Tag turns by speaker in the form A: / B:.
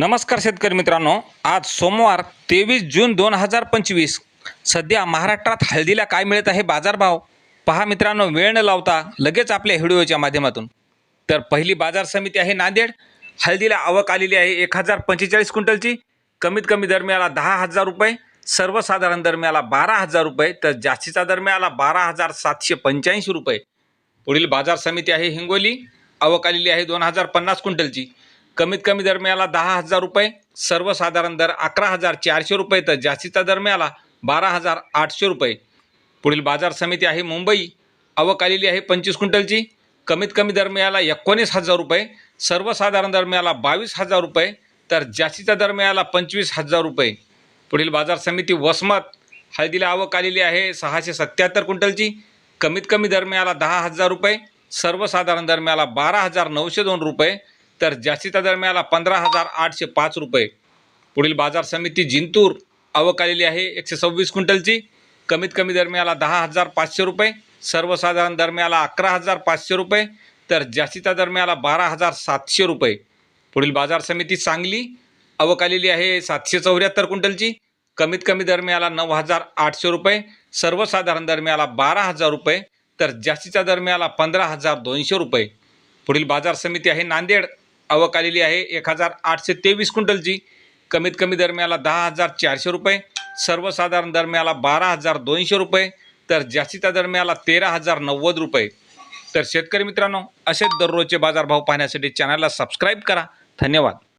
A: नमस्कार शेतकरी मित्रांनो आज सोमवार तेवीस जून दोन हजार पंचवीस. सध्या महाराष्ट्रात हळदीला काय मिळत आहे बाजारभाव? पहा मित्रांनो वेळ न लावता लगेच आपल्या व्हिडिओच्या माध्यमातून. तर पहिली बाजार समिती आहे नांदेड. हळदीला आवक आलेली आहे एक हजार पंचेचाळीस क्विंटलची. कमीत कमी दरम्याला दहा हजार रुपये सर्वसाधारण दरम्याला बारा हजार रुपये तर जास्तीचा दरम्याला बारा हजार सातशे पंच्याऐंशी रुपये. पुढील बाजार समिती आहे हिंगोली. आवक आलेली आहे दोन हजार पन्नास क्विंटलची. कमीत कमी दर मिळाला दहा हजार रुपये सर्वसाधारण दर अकरा हजार चारशे रुपये तर जास्तीचा दर मिळाला बारा हजार आठशे रुपये. पुढील बाजार समिती आहे मुंबई आवक आलेली आहे पंचवीस क्विंटलची. कमीत कमी दर मिळाला एकोणीस हजार रुपये सर्वसाधारण दर मिळाला बावीस हजार रुपये तर जास्तीचा दर मिळाला पंचवीस हजार रुपये. पुढील बाजार समिती वसमत हळदीला आवक आलेली आहे सहाशे सत्याहत्तर क्विंटलची. कमीत कमी दर मिळाला दहा हजार रुपये सर्वसाधारण दर मिळाला बारा हजार नऊशे दोन रुपये तर जास्तीचा दर मिळाला पंधरा हजार आठशे पाच रुपये. पुढील बाजार समिती जिंतूर आवक आलेली आहे एकशे सव्वीस क्विंटलची. कमीत कमी दर मिळाला दहा हजार पाचशे रुपये. सर्वसाधारण दर मिळाला अकरा हजार पाचशे रुपये. तर जास्तीचा दर मिळाला बारा हजार सातशे रुपये. पुढील बाजार समिती सांगली आवक आलेली आहे सातशे चौऱ्याहत्तर क्विंटलची. कमीत कमी दर मिळाला नऊ हजार आठशे रुपये. सर्वसाधारण दर मिळाला बारा हजार रुपये. तर जास्तीचा दर मिळाला पंधरा हजार दोनशे रुपये. पुढील बाजार समिती आहे नांदेड आवक आलेली आहे. एक हजार आठशे तेवीस क्विंटलची कमीत कमी दरम्याला दहा हजार चारशे रुपये सर्वसाधारण दरम्याला बारा हजार दोनशे रुपये तर जास्तीच्या दरम्याला तेरा हजार नव्वद रुपये. तर शेतकरी मित्रांनो असेच दररोजचे बाजारभाव पाहण्यासाठी चॅनलला सबस्क्राईब करा. धन्यवाद.